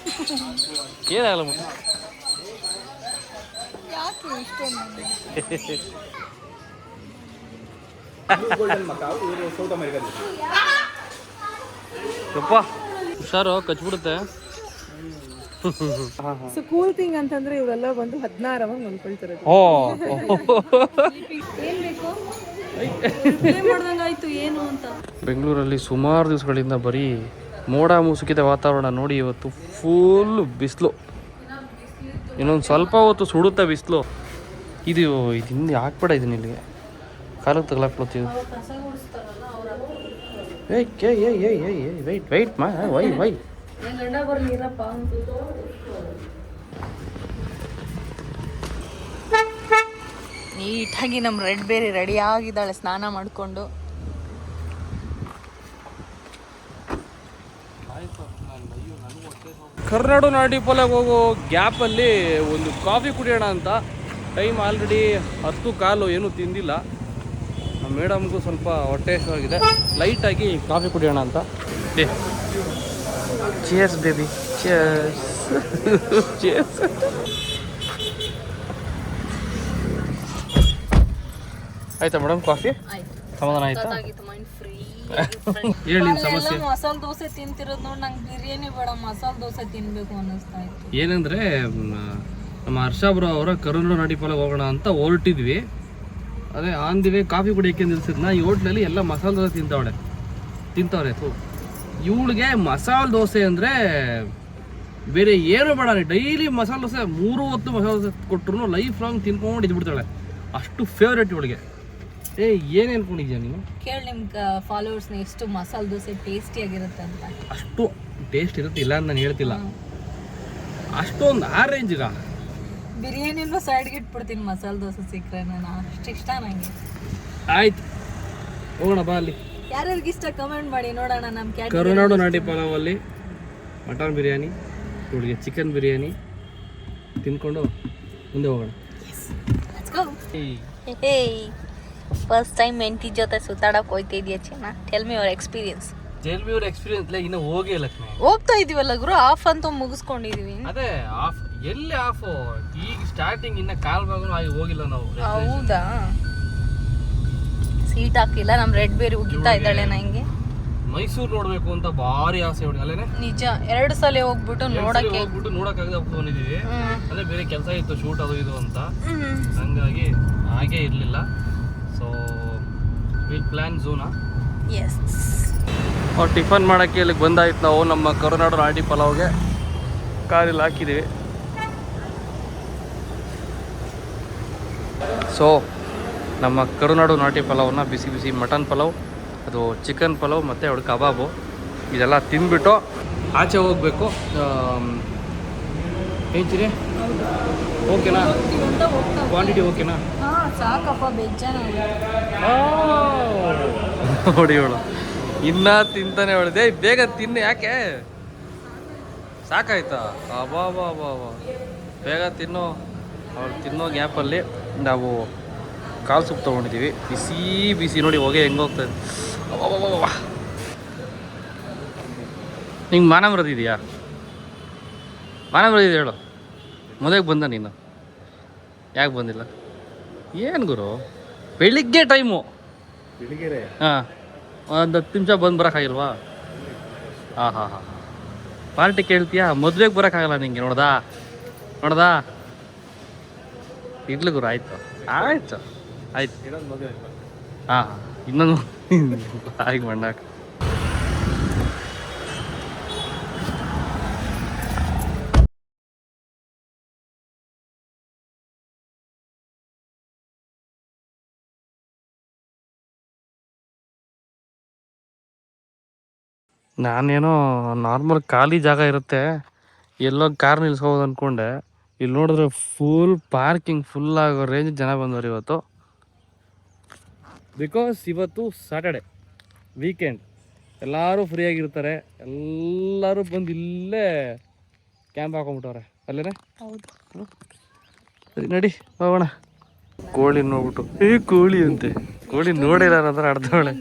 ಏನಾಗಲ್ಲ ಮುಟ್ಟ ಯಪ್ಪ ಹುಷಾರು ಕಚ್ಬಿಡುತ್ತೆ. ಸೊ ಕೂಲ್ ಥಿಂಗ್ ಅಂತಂದ್ರೆ ಇವರೆಲ್ಲ ಬಂದು ಹದಿನಾರು ಅವಾಗ ಮಲ್ಕೊಳ್ತಾರೆ ಓ. ಏನ್ ಬೇಕು? ಮಾಡ್ದಂಗಾಯ್ತು ಏನು ಅಂತ? ಬೆಂಗಳೂರಲ್ಲಿ ಸುಮಾರು ದಿವಸಗಳಿಂದ ಬರೀ ಮೋಡ ಮುಸುಕಿದ ವಾತಾವರಣ ನೋಡಿ ಇವತ್ತು ಫುಲ್ ಬಿಸಿಲು. ಇನ್ನೊಂದು ಸ್ವಲ್ಪ ಹೊತ್ತು ಸುಡುತ್ತೆ ಬಿಸಿಲು. ಇದು ಹಿಂದೆ ಹಾಕ್ಬೇಡ ಇದನ್ನ ಇಲ್ಲಿಗೆ? ಕಾಲಕ್ಕೆ ಏಯ್ ಏಯ್ ವೈಟ್ ವೈಟ್ ಮಾ ವೈ ವೈ ನೀಟಾಗಿ ನಮ್ಮ ರೆಡ್ ಬೇರೆ ರೆಡಿ ಆಗಿದ್ದಾಳೆ, ಸ್ನಾನ ಮಾಡಿಕೊಂಡು. ಕರ್ನಾಡು ನಾಡಿಪೋಲಾಗೆ ಹೋಗೋ ಗ್ಯಾಪಲ್ಲಿ ಒಂದು ಕಾಫಿ ಕುಡಿಯೋಣ ಅಂತ. ಟೈಮ್ ಆಲ್ರೆಡಿ ಹತ್ತು ಕಾಲು ಏನೂ ತಿಂದಿಲ್ಲ. ನಮ್ಮ ಮೇಡಮ್ಗೂ ಸ್ವಲ್ಪ ಹೊಟ್ಟೆ ಆಗಿದೆ ಲೈಟಾಗಿ ಕಾಫಿ ಕುಡಿಯೋಣ ಅಂತ. ಚೇರ್ಸ್ ಬೇಬಿ ಚೇರ್ಸ್ ಚೇರ್ಸ್ ಆಯ್ತಾ ಮೇಡಮ್ ಕಾಫಿ? ಸಮಾಧಾನ ಆಯ್ತಾ? ಹೇಳಿ ನಿನ್ ಸಮಸ್ಯೆ. ಮಸಾಲ ದೋಸೆ ತಿಂತಿರೋದು ನೋಡಿ ನಂಗೆ ಬಿರಿಯಾನಿ ಬೇಡ ಮಸಾಲ ದೋಸೆ ತಿನ್ಬೇಕು ಅನ್ನಿಸ್ತಾ ಇತ್ತು. ಏನಂದ್ರೆ ನಮ್ಮ ಹರ್ಷ ಬ್ರೋ ಅವರ ಕರುನಾಡು ನಡಿಪಾಲ ಹೋಗೋಣ ಅಂತ ಹೊರಟಿದ್ವಿ. ಅದೇ ಆನ್ ದಿ ವೇ ಕಾಫಿ ಕುಡಿಯೋಕೆ ನಿಲ್ಸಿದ್ನ ಈ ಹೋಟ್ಲಲ್ಲಿ ಎಲ್ಲ ಮಸಾಲೆ ದೋಸೆ ತಿಂತಾವಳೆ. ತಿಂತಾವ್ರೆ ಇವಳಿಗೆ ಮಸಾಲ ದೋಸೆ ಅಂದರೆ ಬೇರೆ ಏನು ಬೇಡ. ಡೈಲಿ ಮಸಾಲೆ ದೋಸೆ ಮೂರು ಹೊತ್ತು ಮಸಾಲ ದೋಸೆ ಕೊಟ್ಟರು ಲೈಫ್ ಲಾಂಗ್ ತಿನ್ಕೊಂಡು ಇದ್ಬಿಡ್ತಾಳೆ. ಅಷ್ಟು ಫೇವ್ರೇಟ್ ಇವಳಿಗೆ. ಏ ಏನು ಅನ್ಕೊಂಡಿದ್ಯಾ ನೀನು? ಕೇಳಿ ನಿಮ್ ಫಾಲೋವರ್ಸ್ನ ಎಷ್ಟು ಮಸಾಲೆ ದೋಸೆ ಟೇಸ್ಟಿ ಆಗಿರುತ್ತೆ ಅಂತ. ಅಷ್ಟು ಟೇಸ್ಟ್ ಇರುತ್ತೆ ಇಲ್ಲ ಅಂತ ನಾನು ಹೇಳ್ತಿಲ್ಲ. ಅಷ್ಟೊಂದು ಆ ರೇಂಜ್ಗ ಬಿರಿಯಾನಿನೂ ಸೈಡ್ಗೆ ಇಟ್ಬಿಡ್ತೀನಿ ಮಸಾಲೆ ದೋಸೆ ಸಿಕ್ಕರೆ ನಾನು ಅಷ್ಟು ಇಷ್ಟ ನನಗೆ ಆಯ್ತು. ಹೋಗೋಣ ಬಾ ಅಲ್ಲಿ. ಯಾರ್ಯಾರಿಗೆ ಇಷ್ಟ ಕಮೆಂಟ್ ಮಾಡಿ ನೋಡೋಣ ನಮ್ಮ ಕ್ಯಾಟ್ ಕರುನಾಡು ನಾಟಿ ಪಲಾವಲ್ಲಿ ಮಟನ್ ಬಿರಿಯಾನಿ ಇವಳಿಗೆ ಚಿಕನ್ ಬಿರಿಯಾನಿ. ತಿನ್ಕೊಂಡು ಮುಂದೆ ಹೋಗೋಣ. ಹೇ ಫಸ್ಟ್ ಟೈಮ್ ಮೆಂಟಿ ಜೊತೆ ಸುತ್ತಾಡಕ್ ಹೋಯ್ತಿದ್ಯಾ ಚೆನ್ನ ಟೆಲ್ ಮಿ ಯುವರ್ ಎಕ್ಸ್ಪೀರಿಯನ್ಸ್ ಜೈಲ್ಬಿಯವ್ರ ಎಕ್ಸ್ಪೀರಿಯನ್ಸ್ ಇಲ್ಲ ಇನ್ನೂ ಹೋಗೇ ಕಣೆ. ಹೋಗ್ತಾ ಇದೀವಲ್ಲ ಗುರು ಆಫ್ ಅಂತ ಮುಗಿಸ್ಕೊಂಡಿದೀವಿ. ಅದೇ ಆಫ್ ಎಲ್ಲಿ ಆಫ್ ಈಗ ಸ್ಟಾರ್ಟಿಂಗ್ ಇನ್ನ ಕಾಲ್ ಭಾಗನೂ ಆಗಿ ಹೋಗಿಲ್ಲ ನಾವು. ಹೌದಾ? ಸೀಟ್ ಹಾಕಿಲ್ಲ ನಮ್ ರೆಡ್ ಬೇರಿ ಉಗಿತಾ ಇದ್ದಾಳೆ ನಂಗೆ ಮೈಸೂರು ನೋಡ್ಬೇಕು ಅಂತ ಭಾರಿ ಆಸೆ ಹುಡುಗ ಅಲ್ಲೇನೆ? ನಿಜ ಎರಡು ಸಲ ಹೋಗ್ಬಿಟ್ಟು ನೋಡಕ್ಕೆ. ಹೋಗ್ಬಿಟ್ಟು ನೋಡಕ್ಕಾಗದೆ ಬಂದಿದ್ದೀವಿ ಬಂದಿದೀವಿ ಅದೇ ಬೇರೆ ಕೆಲಸ ಇತ್ತು ಶೂಟ್ ಅದು ಇದು ಅಂತ. ಹಂಗಾಗಿ ಹಾಗೆ ಇರಲಿಲ್ಲ. ವಿಲ್ ಪ್ಲ್ಯಾನ್ ಝೂನಾ ಎಸ್ ಅವ್ರು ಟಿಫನ್ ಮಾಡೋಕ್ಕೆ ಇಲ್ಲಿ ಬಂದಾಯ್ತು ನಾವು. ನಮ್ಮ ಕರುನಾಡು ನಾಟಿ ಪಲಾವ್ಗೆ ಕಾರಲ್ಲಿ ಹಾಕಿದ್ದೀವಿ ಸೊ ನಮ್ಮ ಕರುನಾಡು ನಾಟಿ ಪಲಾವನ್ನ ಬಿಸಿ ಬಿಸಿ ಮಟನ್ ಪಲಾವ್ ಅದು ಚಿಕನ್ ಪಲಾವ್ ಮತ್ತು ಅವಳು ಕಬಾಬು. ಇದೆಲ್ಲ ತಿಂದ್ಬಿಟ್ಟು ಆಚೆ ಹೋಗಬೇಕು. ಹೇಳ್ತೀರಿ? ಓಕೆನಾ? ಕ್ವಾಂಟಿಟಿ ಓಕೆನಾ ಹಾ ಸಾಕಪ್ಪ ಬೆಜ್ಜನ ನೋಡಿ ಅವಳು ಇನ್ನ ತಿಂತಾನೆ ಅವಳಿದೆ ಬೇಗ ತಿನ್ನು ಯಾಕೆ? ಸಾಕಾಯ್ತಾ? ಅಬಾ ಬಾ ಬಾ ಬಾ ಬೇಗ ತಿನ್ನೋ. ಅವಳು ತಿನ್ನೋ ಗ್ಯಾಪಲ್ಲಿ ನಾವು ಕಾಲು ಸೂಪ್ ತೊಗೊಂಡಿದ್ದೀವಿ. ಬಿಸಿ ಬಿಸಿ. ನೋಡಿ ಹೊಗೆ ಹೆಂಗೆ ಹೋಗ್ತದೆ ನಿಂಗೆ ಮಾನ ಬರೋದಿದೆಯಾ ಮಾನ ಬರೋದಿದೆ ಹೇಳು. ಮೊದಲಿಗೆ ಬಂದ ನೀನು. ಯಾಕೆ ಬಂದಿಲ್ಲ? ಏನು ಗುರು? ಬೆಳಿಗ್ಗೆ ಟೈಮು. ಬೆಳಿಗ್ಗೆ ಹಾಂ. ಒಂದು ಹತ್ತು ನಿಮಿಷ ಬಂದು ಬರೋಕ್ಕಾಗಿಲ್ವಾ ಹಾಂ ಹಾಂ ಹಾಂ ಪಾರ್ಟಿ ಕೇಳ್ತೀಯಾ? ಮದುವೆಗೆ ಬರೋಕ್ಕಾಗಲ್ಲ ನಿಂಗೆ ನೋಡ್ದಾ? ನೋಡ್ದಾ? ಇಡ್ಲಿ ಗುರು ಆಯಿತು. ಆಯ್ತು. ಆಯ್ತು. ಹಾಂ ಹಾಂ. ಇನ್ನೊಂದು ಹಾಗೆ ಮಣ್ಣಾಕ ನಾನೇನೋ ನಾರ್ಮಲ್ ಖಾಲಿ ಜಾಗ ಇರುತ್ತೆ ಎಲ್ಲೋ ಕಾರ್ ನಿಲ್ಸ್ಕೋಬೋದು ಅಂದ್ಕೊಂಡೆ ಇಲ್ಲಿ ನೋಡಿದ್ರೆ ಫುಲ್ ಪಾರ್ಕಿಂಗ್ ಫುಲ್ ಆಗೋ ರೇಂಜ್ ಜನ ಬಂದವ್ರು ಇವತ್ತು. ಬಿಕಾಸ್ ಇವತ್ತು ಸ್ಯಾಟರ್ಡೆ ವೀಕೆಂಡ್ ಎಲ್ಲರೂ ಫ್ರೀಯಾಗಿರ್ತಾರೆ ಎಲ್ಲರೂ ಬಂದು ಇಲ್ಲೇ ಕ್ಯಾಂಪ್ ಹಾಕೊಂಡ್ಬಿಟ್ಟವ್ರೆ. ಅಲ್ಲೇನೆ? ಹೌದು. ಸರಿ ನಡಿ ಹೋಗೋಣ. ಕೋಳಿ ನೋಡ್ಬಿಟ್ಟು ಏ ಕೋಳಿ ಅಂತೆ. ಕೋಳಿ ನೋಡಿಲ್ಲ ಅಂದ್ರೆ ಅರ್ಧವಳೆ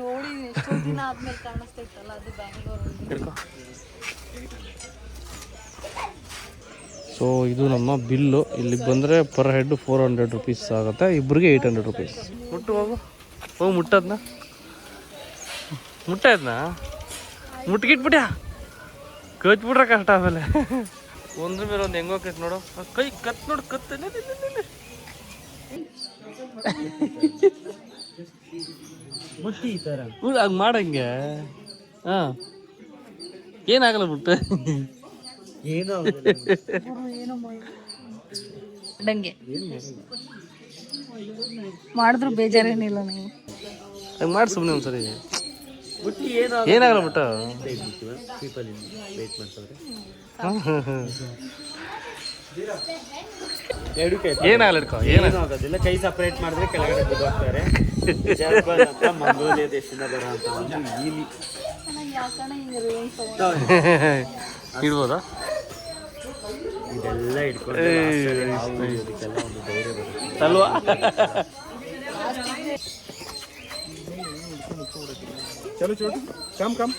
ಸೊ ಇದು ನಮ್ಮ ಬಿಲ್ಲು. ಇಲ್ಲಿ ಬಂದರೆ per head four hundred rupees ಆಗುತ್ತೆ. ಇಬ್ಬರಿಗೆ ಏಯ್ಟ್ ಹಂಡ್ರೆಡ್ ರುಪೀಸ್ ಮುಟ್ಟು ಹೋಗು. ಹೋಗಿ ಮುಟ್ಟದ್ನ? ಮುಟ್ಟದ್ನ? ಮುಟ್ಗಿಟ್ಬಿಟ್ಯಾ? ಕಚ್ಬಿಟ್ರೆ ಕಷ್ಟ ಆಮೇಲೆ. ಒಂದ್ರ ಮೇಲೆ ಒಂದು ಹೆಂಗೋ ಕಟ್ ನೋಡು. ಕೈ ಕತ್ ನೋಡು ಕತ್ ಹಂಗೆ ಮಾಡಂಗೆ? ಹಾಂ. ಏನಾಗಲ್ಲ ಬಿಟ್ಟು? ಡಂಗೆ ಮಾಡಿದ್ರು ಬೇಜಾರೇನಿಲ್ಲ ನೀವು. ಹಂಗೆ ಮಾಡಿ ಸುಮ್ಮನೆ ಒಂದ್ಸರಿ. ಏನಾಗಲ್ಲ ಬಿಟ್ಟು? ಎರಡು ಕೈ ಏನಾಗಲ್ಲ ಹಿಡ್ಕೊ ಏನಾಗ ಆಗೋದಿಲ್ಲ. ಕೈ ಸಪರೇಟ್ ಮಾಡಿದ್ರೆ ಕೆಳಗಡೆ ಬಿದ್ದೋಗ್ತಾರೆ. ಜರ್ಬಲ್ ಅಂತ ಮಂಗೋಲಿಯಾ ದೇಶದಿಂದ ಬರುವಂತ ಒಂದು ಈಲಿ ಇಡ್ಬೋದಾ? ಇದೆಲ್ಲ ಇಟ್ಕೊಂಡು ಹಾವು ಹಿಡಿಯೋದಕ್ಕೆಲ್ಲ ಒಂದು ಧೈರ್ಯ ಬರುತ್ತೆ. ಅಲ್ವಾ? ಚಲೋ ಚಲೋ. Come come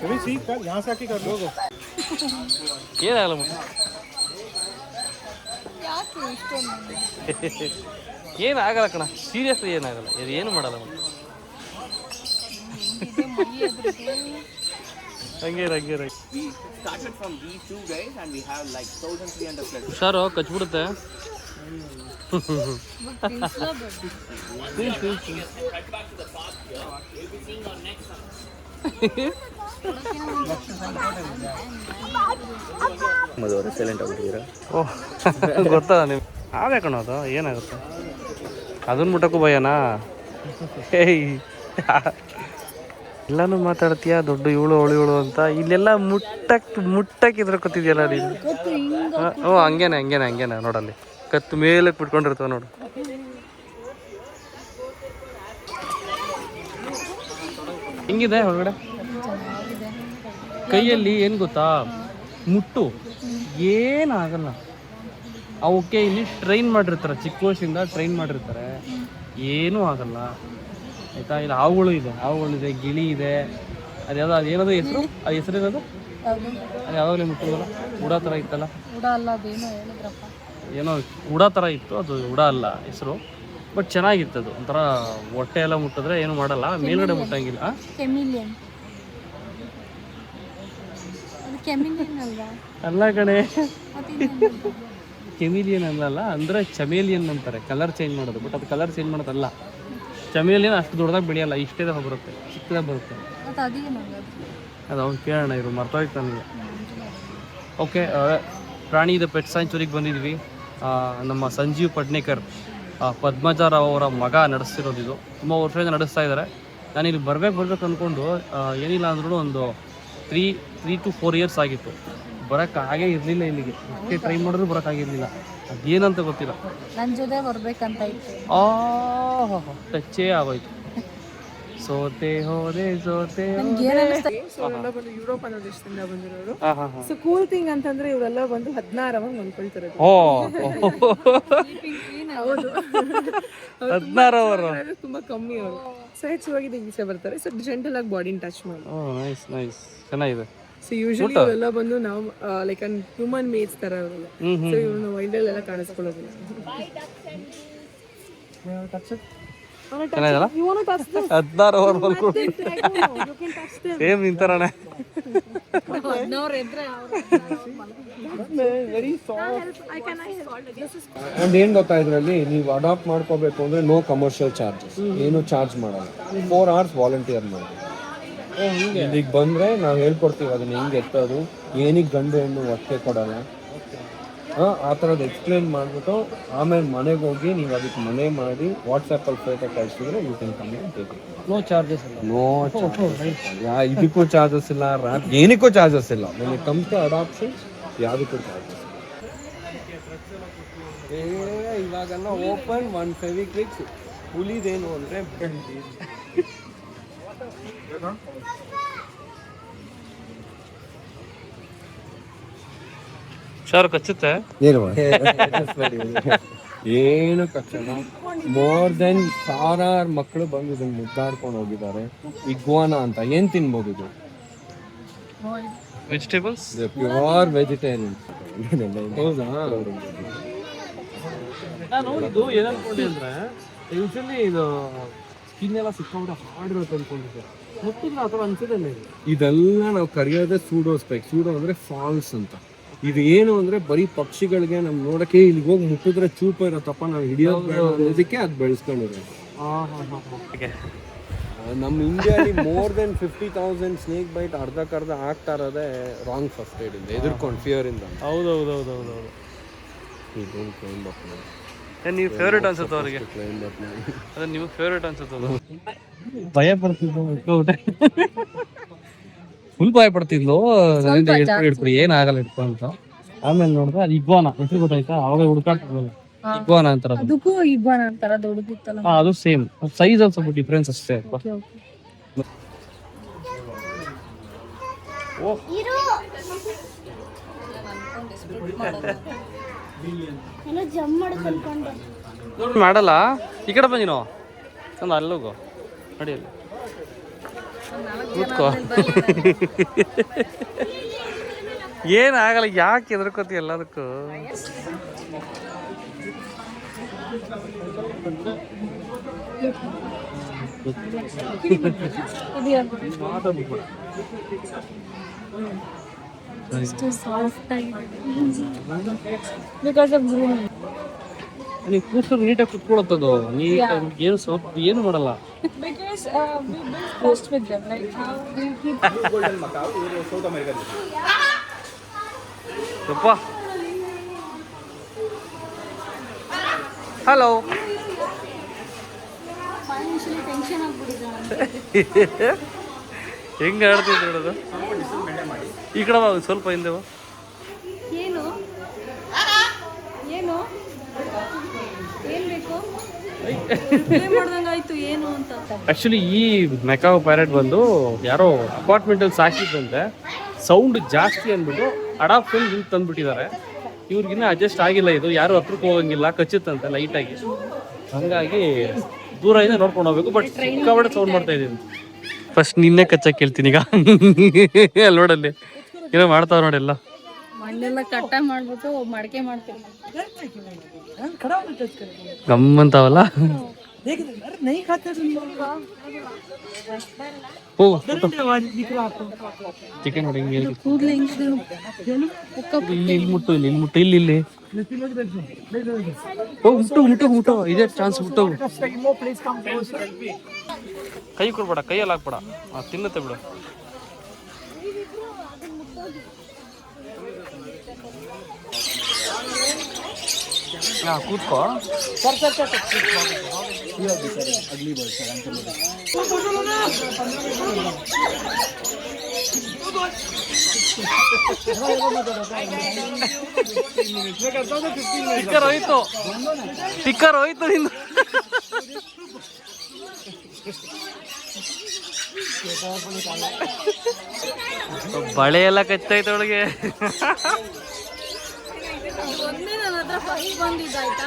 चलिए सीख कर यहाँ से आके कर लो ಏನಾಗಲ್ಲ ಬಿಟ್ಟು ಏನಾಗಲ್ಲ ಕಣ ಸೀರಿಯಸ್ಲಿ ಏನಾಗಲ್ಲ ಇದು ಏನು ಮಾಡಲ್ಲ ಮತ್ತೆ ಹಂಗೆ ಇರು, ಹಂಗೆ ಇರು. We started from these two guys and we have like 1300 plus. ಹುಷಾರು ಕಚ್ಬಿಡುತ್ತೆ ಮದುವೆ ಸೈಲೆಂಟ್ ಆಗ್ಬಿಟ್ಟಿದ್ದೀರಾ ಓಹ್ ಅದು ಏನಾಗುತ್ತೆ? ಅದನ್ನ ಮುಟ್ಟಕ್ಕೂ ಭಯನಾ? ಏಯ್ ಎಲ್ಲಾನು ಮಾತಾಡ್ತೀಯ? ದೊಡ್ಡ ಇವಳು ಅವಳು ಇವಳು ಅಂತ? ಇಲ್ಲೆಲ್ಲ ಮುಟ್ಟಕ್ ಮುಟ್ಟಕ್ಕೆ ಇದ್ರಕೊತಿದ್ಯಲ್ಲ ನೀನು? ಓ ಹಂಗೇನೆ ಹಂಗೇನೆ ಹಂಗೇನೆ ನೋಡಲ್ಲಿ. ಕತ್ತು ಮೇಲೆ ಬಿಟ್ಕೊಂಡಿರ್ತಾವ ನೋಡು. ಹಿಂಗಿದೆ ಹೊರಗಡೆ? ಕೈಯಲ್ಲಿ ಏನು ಗೊತ್ತಾ? ಮುಟ್ಟು. ಏನಾಗಲ್ಲ ಅವಕ್ಕೆ ಇಲ್ಲಿ ಟ್ರೈನ್ ಮಾಡಿರ್ತಾರೆ. ಚಿಕ್ಕ ವಯಸ್ಸಿಂದ ಟ್ರೈನ್ ಮಾಡಿರ್ತಾರೆ. ಏನೂ ಆಗಲ್ಲ. ಆಯ್ತಾ? ಇಲ್ಲಿ ಹಾವುಗಳು ಇದೆ. ಹಾವುಗಳಿದೆ ಗಿಳಿ ಇದೆ. ಅದು ಯಾವ್ದು ಅದು ಏನದು ಹೆಸರು? ಅದು ಹೆಸರು ಏನದು? ಅದು ಯಾವಾಗಲೇ ಮುಟ್ಟೋದಲ್ಲ? ಉಡ ಥರ ಇತ್ತಲ್ಲ? ಏನೋ ಉಡ ಥರ ಇತ್ತು ಅದು ಉಡ ಅಲ್ಲ ಹೆಸರು. ಬಟ್ ಚೆನ್ನಾಗಿತ್ತು ಅದು. ಒಂಥರ ಹೊಟ್ಟೆ ಎಲ್ಲ ಮುಟ್ಟಿದ್ರೆ ಏನು ಮಾಡಲ್ಲ ಮೇಲ್ಗಡೆ ಮುಟ್ಟಂಗಿಲ್ಲ. ಅಲ್ಲ ಕಣೆ. ಕೆಮಿಲಿಯನ್ ಅಲ್ಲಲ್ಲ ಅಂದ್ರೆ ಚಮೇಲಿಯನ್ ಅಂತಾರೆ. ಕಲರ್ ಚೇಂಜ್ ಮಾಡೋದು. ಬಟ್ ಅದು ಕಲರ್ ಚೇಂಜ್ ಮಾಡೋದಲ್ಲ. ಚಮೇಲಿಯನ್ ಅಷ್ಟು ದೊಡ್ಡದಾಗಿ ಬೆಳೆಯಲ್ಲ ಇಷ್ಟೇ ದಾಗ ಬರುತ್ತೆ ಚಿಕ್ಕದಾಗ ಬರುತ್ತೆ. ಅದು. ಅವ್ನು ಕೇಳೋಣ ಇರು ಮರ್ತೋಯ್ತು ನನಗೆ. ಓಕೆ ಪ್ರಾಣಿದ ಪೆಟ್ ಸ್ಯಾಂಚುರಿಗೆ ಬಂದಿದ್ವಿ. ನಮ್ಮ ಸಂಜೀವ್ ಪಟ್ನೇಕರ್ ಪದ್ಮಜಾರಾವ್ ಪದ್ಮಜರಾವ್ ಅವರ ಮಗ ನಡೆಸ್ತಿರೋದು ಇದು. ತುಂಬ ವರ್ಷದಿಂದ ನಡೆಸ್ತಾ ಇದ್ದಾರೆ. ನಾನು ಇಲ್ಲಿ ಬರಬೇಕು ಬರಬೇಕು ಅಂದ್ಕೊಂಡು ಏನಿಲ್ಲ ಅಂದ್ರೂ ಒಂದು three three two four years ಆಗಿತ್ತು. ಬರೋಕ್ಕೆ ಹಾಗೇ ಇರಲಿಲ್ಲ ಇಲ್ಲಿಗೆ. ಅಷ್ಟೇ ಟ್ರೈ ಮಾಡಿದ್ರು ಬರೋಕ್ಕಾಗಿರಲಿಲ್ಲ ಅದೇನಂತ ಗೊತ್ತಿಲ್ಲ. ನನ್ನ ಜೊತೆ ಬರಬೇಕಂತ ಇತ್ತು. ಟಚ್ಚೇ ಆಗೋಯ್ತು. ಸೋತೆ ಹೋದೆ ಸೋತೆ ಬಂದು ಯುರೋಪ್ ಅನ್ನೋ ದೇಶದಿಂದ ಬಂದಿರೋರು. ಸೊ ಕೂಲ್ ಥಿಂಗ್ ಅಂತಂದ್ರೆ ಇವರೆಲ್ಲ ಬಂದು ಹದಿನಾರವಾಗ ಮಲ್ಕೊಳ್ತಾರೆ ಓ ಹೌದು. ಹದಿನಾರು ಅವರು ತುಂಬಾ ಕಮ್ಮಿ ಅವರು. ಸಹಜವಾಗಿ ಈಚೆ ಬರ್ತಾರೆ. ಸೊ ಜೆಂಟಲ್ ಆಗಿ ಬಾಡಿನ ಟಚ್ ಮಾಡಿ. ನೈಸ್ ನೈಸ್ ಚೆನ್ನಾಗಿದೆ. ಸೊ ಯೂಶಲಿ ಇವರೆಲ್ಲ ಬಂದು ನಾವು ಲೈಕ್ ಅನ್ ಹ್ಯೂಮನ್ ಮೇಡ್ಸ್ ತರ ಹ್ಮ್ ಸೊ ಇವ್ರನ್ನ ವೈಲ್ಡಲ್ಲೆಲ್ಲ ಕಾಣಿಸ್ಕೊಳ್ಳೋದಿಲ್ಲ. ಚೆನ್ನಾಗಿದಲ್ಲ ಹದಿನಾರು ಓವರ್ ಸೇಮ್ ನಿಂತಾರಣ ಒಂದ್ ಏನ್ ಗೊತ್ತಾ ಇದ್ರಲ್ಲಿ ನೀವು ಅಡಾಪ್ಟ್ ಮಾಡ್ಕೋಬೇಕು ಅಂದ್ರೆ ನೋ ಕಮರ್ಷಿಯಲ್ ಚಾರ್ಜಸ್ ಏನು ಚಾರ್ಜ್ ಮಾಡಲ್ಲ. ಫೋರ್ ಅವರ್ಸ್ ವಾಲಂಟಿಯರ್ ಮಾಡಿ ಇಲ್ಲಿಗೆ ಬಂದ್ರೆ ನಾವು ಹೇಳ್ಕೊಡ್ತೀವಿ ಅದನ್ನ ಹೆಂಗ್ ಎತ್ತೋದು ಏನಿಗೆ ಗಂಡು ಹೆಣ್ಣು ಒಟ್ಟೆ ಕೊಡಲ್ಲ. ಆ ಥರದ್ದು ಎಕ್ಸ್ಪ್ಲೇನ್ ಮಾಡಿಬಿಟ್ಟು ಆಮೇಲೆ ಮನೆಗೆ ಹೋಗಿ ನೀವು ಅದಕ್ಕೆ ಮನೆ ಮಾಡಿ ವಾಟ್ಸಪ್ಪಲ್ಲಿ ಫೋಟೋ ಕಳಿಸಿದ್ರೆ you can come no charges no yeah ಇದಕ್ಕೂ ಚಾರ್ಜಸ್ ಇಲ್ಲ ರಾ- ಏನಕ್ಕೂ ಚಾರ್ಜಸ್ ಇಲ್ಲ. ನನಗೆ ಕಮ್ಸ್ ಟು ಅಡಾಪ್ಷನ್ ಯಾವುದಕ್ಕೂ ಚಾರ್ಜಸ್ ಇವಾಗೆಲ್ಲ ಓಪನ್ ಒನ್ ಫೆವಿಕ್ವಿಕ್ಸ್ ಹುಲಿದೇನು ಅಂದ್ರೆ ಹುಷಾರು ಕಚ್ಚುತ್ತೆ? ಏನು ಏನು ಕಚ್ಚಲ್ಲ ಮೋರ್ ದೆನ್ ಸಾವಿರಾರು ಮಕ್ಕಳು ಬಂದು ಇದನ್ನು ಮುದ್ದಾಡ್ಕೊಂಡು ಹೋಗಿದ್ದಾರೆ. ಇಗ್ವಾನ ಅಂತ. ಏನ್ ತಿನ್ಬೋದು ಇದು? ವೆಜಿಟೇಬಲ್ಸ್ ಪ್ಯೂರ್ ವೆಜಿಟೇರಿಯನ್ ಹೌದಾ? ನಾನು ಇದು ಏನ್ ಅನ್ಕೊಂಡೆ ಅಂದ್ರೆ ಯೂಶಲಿ ಇದು ಸ್ಕಿನ್ ಎಲ್ಲ ಸಿಕ್ಕಾಬಿಟ್ಟು ಹಾರ್ಡ್ ಇರುತ್ತೆ ಅನ್ಕೊಂಡಿದ್ದೆ. ಗೊತ್ತಿಲ್ಲ ಆ ಥರ ಅನ್ಸಿದೆ ಇದೆಲ್ಲ ನಾವು ಕರೆಯೋದೇ ಸೂಡೋ ಸ್ಪೆಕ್ ಸೂಡೋ ಅಂದ್ರೆ ಫಾಲ್ಸ್ ಅಂತ. ಇದು ಏನು ಅಂದ್ರೆ ಬರೀ ಪಕ್ಷಿಗಳಿಗೆ ನಮ್ ನೋಡಕ್ಕೆ ಇಲ್ಲಿಗೆ ಹೋಗಿ ಮುಟ್ಟಿದ್ರೆ ಚೂಪ ಇರತ್ತಪ್ಪ ನಾವು ಹಿಡಿಯೋದಕ್ಕೆ ಅನ್ನೋದಕ್ಕೆ ಅದು ಬೆಳೆಸ್ಕೊಂಡಿರೋದು. ನಮ್ಮ ಇಂಡಿಯಾಲಿ more than fifty thousand snake bite ಅರ್ಧಕ್ಕರ್ಧ ಆಗ್ತಾ ಇರೋದೇ ರಾಂಗ್ ಫಸ್ಟ್ ಏಡ್ ಇಂದ ಎದುರ್ಕೊಂಡು ಫಿಯರ್ ಇಂದ ಹೌದು ಹೌದು ಹೌದು ಹೌದು ಹೌದು ನೀವು ಫೇವ್ರೇಟ್ ಅನ್ಸುತ್ತೆ ಅವ್ರಿಗೆ. ಕ್ಲೈಮ್ ಬಟ್ ಅದೇ ನೀವು ಫೇವ್ರೇಟ್ ಅನ್ಸುತ್ತೆ ಭಯ ಪಡ್ತಿದ್ಲು ಫುಲ್ ಭಯ ಪಡ್ತಿದ್ಲು ಇಟ್ಕೊಡಿ ಏನಾಗಲ್ಲ ಇಟ್ಕೊ ಅಂತ. ಆಮೇಲೆ ನೋಡಿದ್ರೆ ಅದು ಇಗ್ವಾನ? ಹೆಸರು ಗೊತ್ತಾಯ್ತಾ? ಅವಾಗ ಹುಡುಕಾಡ್ತಿದ್ವಲ್ಲ. ಇಗ್ವಾನ ಅಂತಾರ ಅದು. ಅದಕ್ಕೂ ಇಬ್ಬನ ಅಂತಾರ ದೊಡ್ಡದಿತ್ತಲ್ಲ. ಹಾ, ಅದು ಸೇಮ್ ಸೈಜ್ ಅಲ್ಲಿ ಸ್ವಲ್ಪ ಡಿಫ್ರೆನ್ಸ್ ಅಷ್ಟೇ ಅಲ್ವಾ? ನೋಡ್ ಮಾಡಲ್ಲ. ಈ ಕಡೆ ಬಂದಿನೋ ನಾವು ಒಂದು ಅಲ್ಲೋಗು. ನೋಡಿ ಅಲ್ಲಿ. ಕೂತ್ಕೋ ಏನಾಗಲ್ಲ ಯಾಕೆ ಎದ್ರಕೋತಿ ಎಲ್ಲದಕ್ಕೂ ಬಿಕಾಸ್ ಆಫ್ ನೀವು ಕೂತ್ಕೊಂಡು ನೀಟಾಗಿ ಕುತ್ಕೊಳತ್ತದು. ನೀ ಏನು ಸ್ವಲ್ಪ ಏನು ಮಾಡಲ್ಲ. Because uh, we build trust with them, like how we keep. ಯಪ್ಪ. ಹಲೋ tension ಆಗ್ಬಿಟ್ಟಿದೆ ಹೆಂಗೆ ಆಡ್ತಿದ್ದೆ ನೋಡೋದು? ಈ ಕಡೆ ಸ್ವಲ್ಪ ಹಿಂದೆ ಬಾ ಏನು ಏನು ಏನ್ ಬೇಕು ಆ್ಯಕ್ಚುಲಿ ಈ ಮೆಕಾವ್ ಪ್ಯಾರೆಟ್ ಬಂದು ಯಾರೋ ಅಪಾರ್ಟ್ಮೆಂಟ್ ಅಲ್ಲಿ ಸಾಕಿದ್ದಂತೆ ಸೌಂಡ್ ಜಾಸ್ತಿ ಅಂದ್ಬಿಟ್ಟು ಅಡಾಪ್ಟಲ್ಲಿ ಹಿಂಗೆ ತಂದ್ಬಿಟ್ಟಿದ್ದಾರೆ. ಇವ್ರಿಗಿನ್ನ ಅಡ್ಜಸ್ಟ್ ಆಗಿಲ್ಲ ಇದು. ಯಾರು ಹತ್ರಕ್ಕೆ ಹೋಗಂಗಿಲ್ಲ, ಕಚ್ಚುತ್ತಂತೆ ಲೈಟಾಗಿ ಹಂಗಾಗಿ ದೂರದಿಂದ ನೋಡ್ಕೊಂಡು ಹೋಗ್ಬೇಕು. ಬಟ್ ಸಿಕ್ಕಾಬಡೆ ಸೌಂಡ್ ಮಾಡ್ತಾ ಇದ್ದೀನಿ. ಫಸ್ಟ್ ನಿನ್ನೆ ಕಚ್ಚಕ್ಕೆ ಹೇಳ್ತೀನಿ ಈಗ. ಅಲ್ಲಿ ನೋಡಲ್ಲಿ. ಏನೋ ಮಾಡ್ತಾವ ನೋಡೆಲ್ಲ ಮಡಕೆ ಮಾಡ್ತೀವಿ. ಗಮ್ಮಂತಾವಲ್ಲ? ಚಿಕನ್ ಇಲ್ಲಿ ಇಲ್ಲಿ ಮುಟ್ಟು, ಇಲ್ಲಿ ಇಲ್ಲಿ ಮುಟ್ಟು, ಇಲ್ಲಿ ಇಲ್ಲಿ. ಓ ಮುಟ್ಟು ಇದೇ ಚಾನ್ಸ್ ಕೈ ಕೊಡ್ಬೇಡ, ಕೈಯಲ್ಲಿ ಹಾಕ್ಬೇಡ. ತಿನ್ನುತ್ತೆ ಬಿಡು. ಹಾ ಕೂತ್ಕೋ ಸ್ಟಿಕ್ಕರ್ ಹೋಯ್ತು ಸ್ಟಿಕ್ಕರ್ ಹೋಯ್ತು ನಿಂದು ಬಳೆ ಎಲ್ಲ ಕಚ್ಚೈತೆ ಒಳಗೆ ಒಂದೇ ನನ್ನ ಹತ್ರ ಫಸ್ಟ್ ಬಂದಿದ್ದಾಯ್ತಾ ಇನ್ನೂ ಹೋಗಿ ಅಲ್ಲ ಐತಲ್ಲ ಸೇಮ್ ಆಯ್ತಾ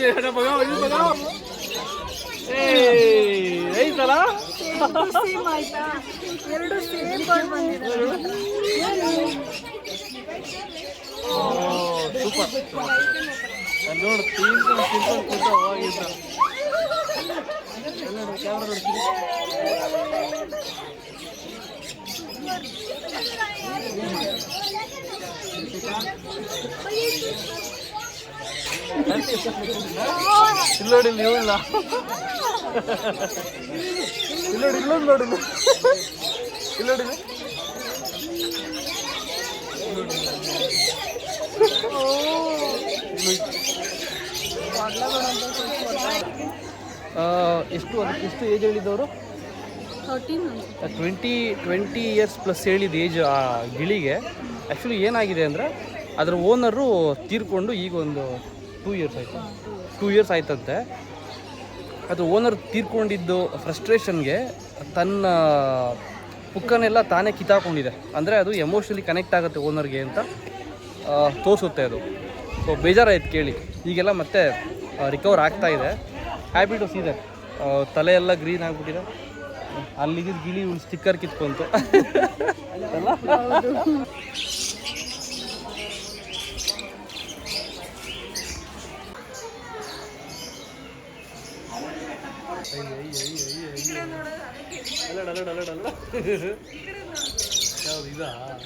ಎರಡು ಸೇಮ್ ಬಂದಿದೆ. ಸೂಪರ್. ನೋಡು ತಿನ್ಕೊಂಡು ತಿನ್ಕೊಂಡು ಕೂತ ಹೋಗಿದ್ದ. ಇಲ್ಲ. ಇಲ್ಲೊಂದು ನೋಡಿ ಇಲ್ಲೋಡಿ ಎಷ್ಟು ಅದಕ್ಕೆ ಎಷ್ಟು ಏಜ್ ಹೇಳಿದವರು ಟ್ವೆಂಟಿ ಟ್ವೆಂಟಿ ಇಯರ್ಸ್ ಪ್ಲಸ್ ಹೇಳಿದ ಏಜ್ ಆ ಗಿಳಿಗೆ. ಆ್ಯಕ್ಚುಲಿ ಏನಾಗಿದೆ ಅಂದರೆ ಅದರ ಓನರು ತೀರ್ಕೊಂಡು ಈಗ ಒಂದು ಟೂ ಇಯರ್ಸ್ ಆಯಿತು. ಟೂ ಇಯರ್ಸ್ ಆಯ್ತಂತೆ. ಅದು ಓನರ್ ತೀರ್ಕೊಂಡಿದ್ದು ಫ್ರಸ್ಟ್ರೇಷನ್ಗೆ ತನ್ನ ಪುಕ್ಕನೆಲ್ಲ ತಾನೇ ಕಿತ್ತಾಕೊಂಡಿದೆ. ಅಂದರೆ ಅದು ಎಮೋಷ್ನಲಿ ಕನೆಕ್ಟ್ ಆಗುತ್ತೆ ಓನರ್ಗೆ ಅಂತ ತೋರಿಸುತ್ತೆ ಅದು. ಸೊ ಬೇಜಾರಾಯ್ತು ಕೇಳಿ. ಈಗೆಲ್ಲ ಮತ್ತೆ ರಿಕವರ್ ಆಗ್ತಾ ಇದೆ. ಹ್ಯಾಬಿಟಸ್ ಇದೆ ತಲೆ ಎಲ್ಲ ಗ್ರೀನ್ ಆಗಿಬಿಟ್ಟಿದೆ. ಅಲ್ಲಿಗಿದ್ದು ಗಿಳಿ ಸ್ಟಿಕ್ಕರ್ ಕಿತ್ಕೊಂತು.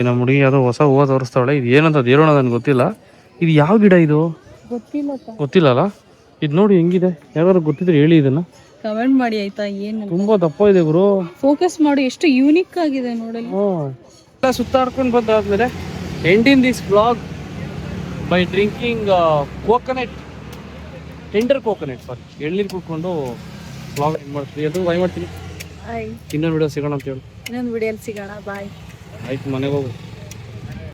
ನಮ್ಮ ಹುಡುಗಿ ಯಾವುದೋ ಹೊಸ ಹೂವು ತೋರಿಸ್ತಾವಳೆ. ಇದು ಏನಂತ ದೇರೋಣ ನನ್ಗೆ ಗೊತ್ತಿಲ್ಲ. ಇದು ಯಾವ ಗಿಡ ಇದು? ಗೊತ್ತಿಲ್ಲ ಅಲ್ಲ ಇದು ನೋಡಿ ಹೆಂಗಿದೆ? ಯಾರು ಗೊತ್ತಿದ್ರೆ ಹೇಳಿ ಇದನ್ನ. ಕಮೆಂಟ್ ಮಾಡಿ ಆಯ್ತಾ ಏನು ತುಂಬಾ ದಪ್ಪ ಇದೆ ಗುರು. ಫೋಕಸ್ ಮಾಡಿ ಎಷ್ಟು ಯೂನಿಕ್ ಆಗಿದೆ ನೋಡಲಿ ಎಲ್ಲ ಸುತ್ತಾಡ್ಕೊಂಡು ಬಂದಾದ್ಮೇಲೆ ending this blog by drinking coconut. Tender coconut sorry ಎಳ್ನೀರು ಕುಡ್ಕೊಂಡು ಬ್ಲಾಗ್ ಎಂಡ್ ಮಾಡ್ತೀನಿ ಎಲ್ಲರೂ ಬಾಯ್ ಮಾಡ್ತೀನಿ. ಇನ್ನೊಂದು ವಿಡಿಯೋ ಸಿಗೋಣ ಅಂತ ಹೇಳಿ. ಇನ್ನೊಂದು ವಿಡಿಯೋಲಿ ಸಿಗೋಣ. ಬಾಯ್ ಆಯ್ತು ಮನೆಗೆ ಹೋಗು.